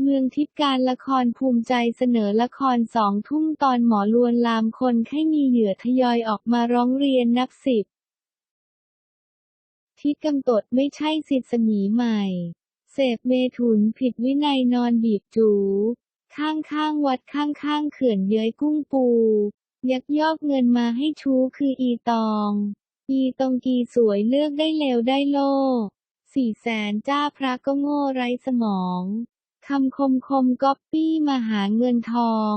เมืองทิพย์การละครภูมิใจเสนอละครสองทุ่มตอนหมอลวนลามคนไข้มีเหยื่อทยอยออกมาร้องเรียนนับสิบที่กำตดไม่ใช่สิทธิ์สมีใหม่ เสพเมถุนผิดวินัยนอนบีบจู ข้างข้างๆวัดข้างข้างๆเขื่อนเย้ยกุ้งปู ยักยอกเงินมาให้ชูคืออีตอง อีตองกีสวยเลือกได้เลวได้โลสี่แสนจ้าพระก็โง่ไร้สมอง คำคมคมก๊อปปี้มาหาเงินทอง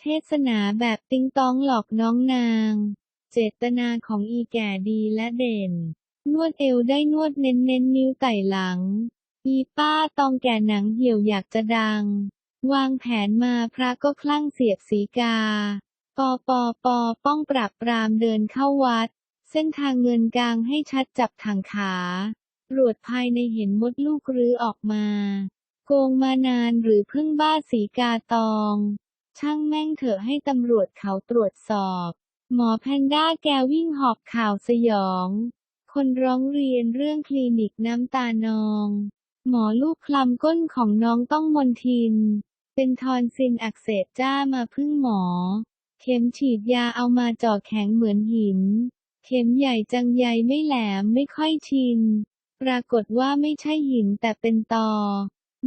เทศนาแบบติ้งต้องหลอกน้องนาง เจตนาของอีแก่ดีและเด่น นวดเอวได้นวดเน้นเน้นนิ้วไต่หลัง อีป้าตองแก่หนังเหี่ยวอยากจะดัง วางแผนมาพระก็คลั่งเสียบสีกา ปอปอปอป้องปราบปรามเดินเข้าวัด เส้นทางเงินกลางให้ชัดจับทางขา ตรวจภายในเห็นมดลูกรื้อออกมา โกงมานานหรือเพิ่งบ้าสีกาตอง ช่างแม่งเถอะให้ตำรวจเขาตรวจสอบ หมอแพนด้าแกวิ่งหอบข่าวสยอง คนร้องเรียนเรื่องคลินิกน้ำตานอง หมอลูกคลำก้นของน้องต้องมนทิน เป็นทอนซินอักเสบจ้ามาพึ่งหมอ เข็มฉีดยาเอามาจ่อแข็งเหมือนหิน เข็มใหญ่จังใยไม่แหลมไม่ค่อยชิน ปรากฏว่าไม่ใช่หินแต่เป็นตอ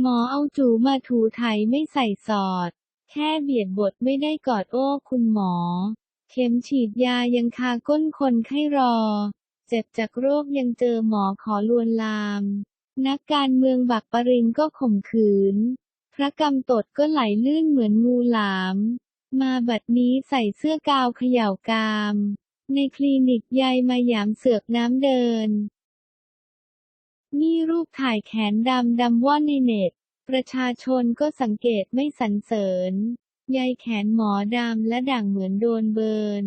หมอเอาจูมาถูไถไม่ใส่สอด แค่เบียดบทไม่ได้กอดโอ้คุณหมอ เข็มฉีดยายังคาก้นคนไข้รอ เจ็บจากโรคยังเจอหมอขอลวนลาม นักการเมืองบักปรินก็ข่มขืน พระกำตดก็ไหลลื่นเหมือนงูหลาม มาบัดนี้ใส่เสื้อกาวเขย่ากาม ในคลินิกยายมาหยามเสือกน้ำเดิน นี่รูปถ่ายแขนดำดำว่อนในเน็ต ประชาชนก็สังเกตไม่สรรเสริญ ใยแขนหมอดำและด่างเหมือนโดนเบิร์น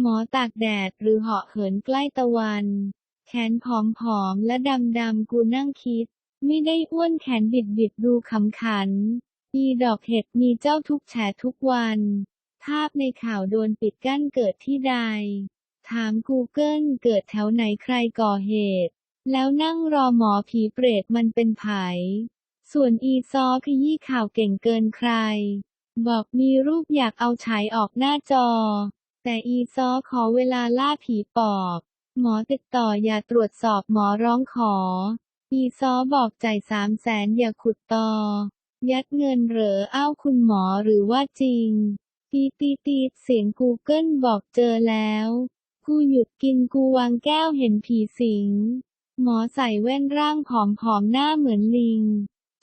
หมอตากแดดหรือเหาะเหินใกล้ตะวัน แขนผอมๆและดำๆกูนั่งคิด ไม่ได้อ้วนแขนบิดบิดๆดูขำขันอีดอกเห็ดมีเจ้าทุกแฉทุกวัน ภาพในข่าวโดนปิดกั้นเกิดที่ใด ถาม Google เกิดแถวไหนใครก่อเหตุ แล้วนั่งรอหมอผีเปรตมันเป็นไผ ส่วนอีซอขยี้ข่าวเก่งเกินใคร บอกมีรูปอยากเอาฉายออกหน้าจอ แต่อีซอขอเวลาล่าผีปอบ หมอติดต่ออย่าตรวจสอบหมอร้องขอ อีซอบอกจ่ายสามแสนอย่าขุดต่อยัดเงินเหรออ้าวคุณหมอหรือว่าจริง ตีตีตีเสียง Google บอกเจอแล้ว กูหยุดกินกูวางแก้วเห็นผีสิง หมอใส่แว่นร่างผอมๆหน้าเหมือนลิง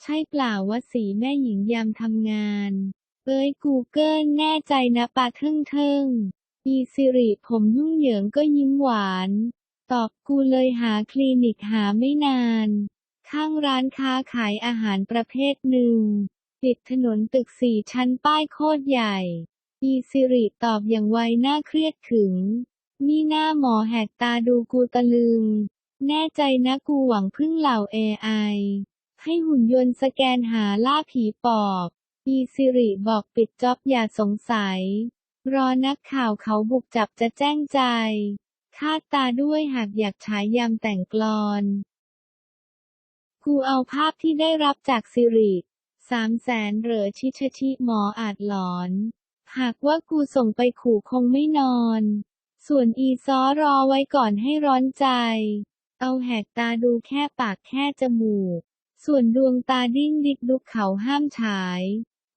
ใช่เปล่าวะสีแม่หญิงยามทำงาน เอ้ย Google แน่ใจนะปะเทิงเทิงอีสิริผมยุ่งเหยิงก็ยิ้มหวาน ตอบกูเลยหาคลินิกหาไม่นาน ข้างร้านค้าขายอาหารประเภทหนึ่ง ติดถนนตึกสี่ชั้นป้ายโคตรใหญ่ อีสิริตอบอย่างไวหน้าเครียดขึงนี่หน้าหมอแหกตาดูกูตะลึง แน่ใจนะกูหวังพึ่งเหล่า AI ให้หุ่นยนต์สแกนหาล่าผีปอบอีสิริบอกปิดจ็อบอย่าสงสัย รอนักข่าวเขาบุกจับจะแจ้งใจ คาดตาด้วยหากอยากฉายยามแต่งกลอน กูเอาภาพที่ได้รับจากสิริสามแสนเหรอชิชชิหมออาจหลอน หากว่ากูส่งไปขู่คงไม่นอน ส่วนอีซอรอไว้ก่อนให้ร้อนใจ เอาแหกตาดูแค่ปากแค่จมูก ส่วนดวงตาดิ้นดิกลุกเขาห้ามฉาย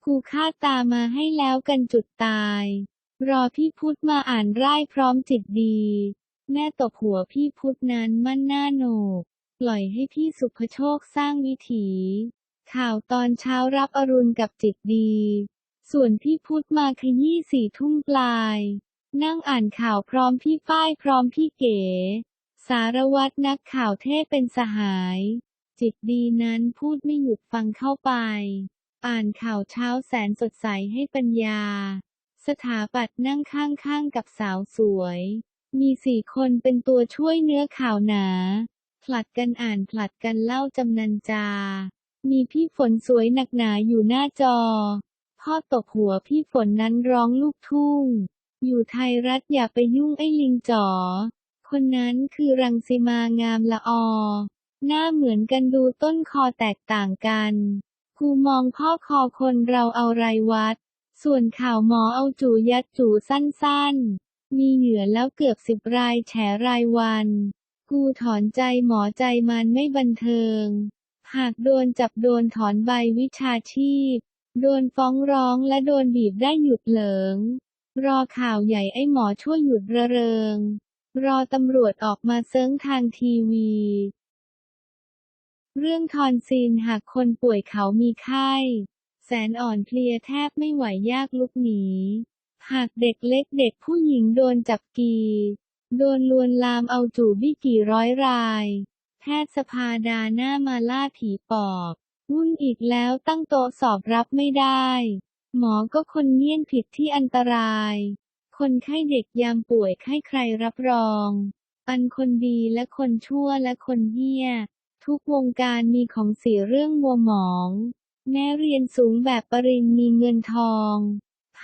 กูคาตามาให้แล้วกันจุดตาย รอพี่พุทธมาอ่านร่ายพร้อมจิตดี แม่ตบหัวพี่พุทธนั้นมั่นหน้าโหนก ปล่อยให้พี่สุภโชคสร้างวิถี ข่าวตอนเช้ารับอรุณกับจิตดี ส่วนพี่พุทธมาขยี้สี่ทุ่มปลาย นั่งอ่านข่าวพร้อมพี่ฝ้ายพร้อมพี่เก๋ สารวัตรนักข่าวเทพเป็นสหาย จิตดีนั้นพูดไม่หยุดฟังเข้าไป อ่านข่าวเช้าแสนสดใสให้ปัญญา สถาปัตย์นั่งข้างๆกับสาวสวย มีสี่คนเป็นตัวช่วยเนื้อข่าวหนา ผลัดกันอ่านผลัดกันเล่าจำนันจา มีพี่ฝนสวยหนักหนาอยู่หน้าจอ พ่อตบหัวพี่ฝนนั้นร้องลูกทุ่ง อยู่ไทยรัฐอย่าไปยุ่งไอ้ลิงจ๋อ คนนั้นคือรังสิมางามละออ หน้าเหมือนกันดูต้นคอแตกต่างกันกูมองพ่อคอคนเราเอาไรวัด ส่วนข่าวหมอเอาจูยัดจูสั้นๆ มีเหยื่อแล้วเกือบสิบรายแฉรายวัน กูถอนใจหมอใจมันไม่บันเทิง หากโดนจับโดนถอนใบวิชาชีพ โดนฟ้องร้องและโดนบีบได้หยุดเหลิง รอข่าวใหญ่ไอ้หมอช่วยหยุดระเริง รอตำรวจออกมาเซิงทางทีวี เรื่องทอนซีนหากคนป่วยเขามีไข้ แสนอ่อนเพลียแทบไม่ไหวยากลุกหนี หากเด็กเล็กเด็กผู้หญิงโดนจับกี โดนลวนลามเอาจูบบี้กี่ร้อยราย แพทย์สภาดาหน้ามาล่าผีปอบวุ่นอีกแล้วตั้งโต๊ะสอบรับไม่ได้ หมอก็คนเงียนผิดที่อันตราย คนไข้เด็กยามป่วยไข้ใครรับรอง อันคนดีและคนชั่วและคนเหี้ย ทุกวงการมีของเสียเรื่องมัวหมอง แม้เรียนสูงแบบปริญมีเงินทอง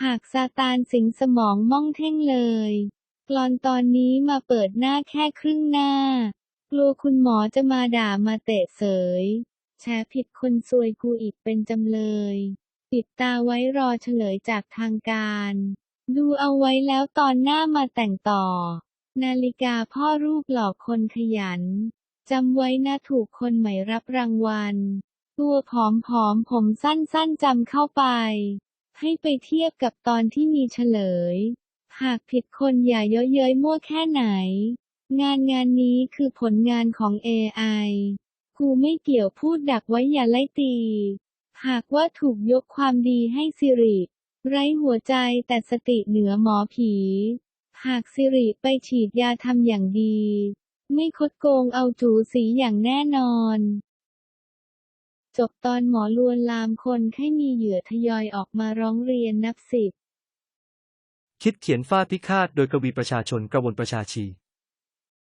หากซาตานสิงสมองม่องเท่งเลยกลอนตอนนี้มาเปิดหน้าแค่ครึ่งหน้า กลัวคุณหมอจะมาด่ามาเตะเสย แชร์ผิดคนซวยกูอีกเป็นจำเลย ปิดตาไว้รอเฉลยจากทางการ ดูเอาไว้แล้วตอนหน้ามาแต่งต่อ นาฬิกาพ่อรูปหลอกคนขยัน จำไว้นะถูกคนใหม่รับรางวัล ตัวผอมๆผมสั้นๆจำเข้าไป ให้ไปเทียบกับตอนที่มีเฉลย หากผิดคนอย่าเยอะเย้ยมั่วแค่ไหน งานงานนี้คือผลงานของ AI กูไม่เกี่ยวพูดดักไว้อย่าไล่ตี หากว่าถูกยกความดีให้สิริ ไร้หัวใจแต่สติเหนือหมอผี หากสิริไปฉีดยาทำอย่างดี ไม่คดโกงเอาจูสีอย่างแน่นอน จบตอนหมอลวนลามคนให้มีเหยื่อทยอยออกมาร้องเรียนนับสิบ คิดเขียนฟาดพิฆาตโดยกวีประชาชนกระวนประชาชี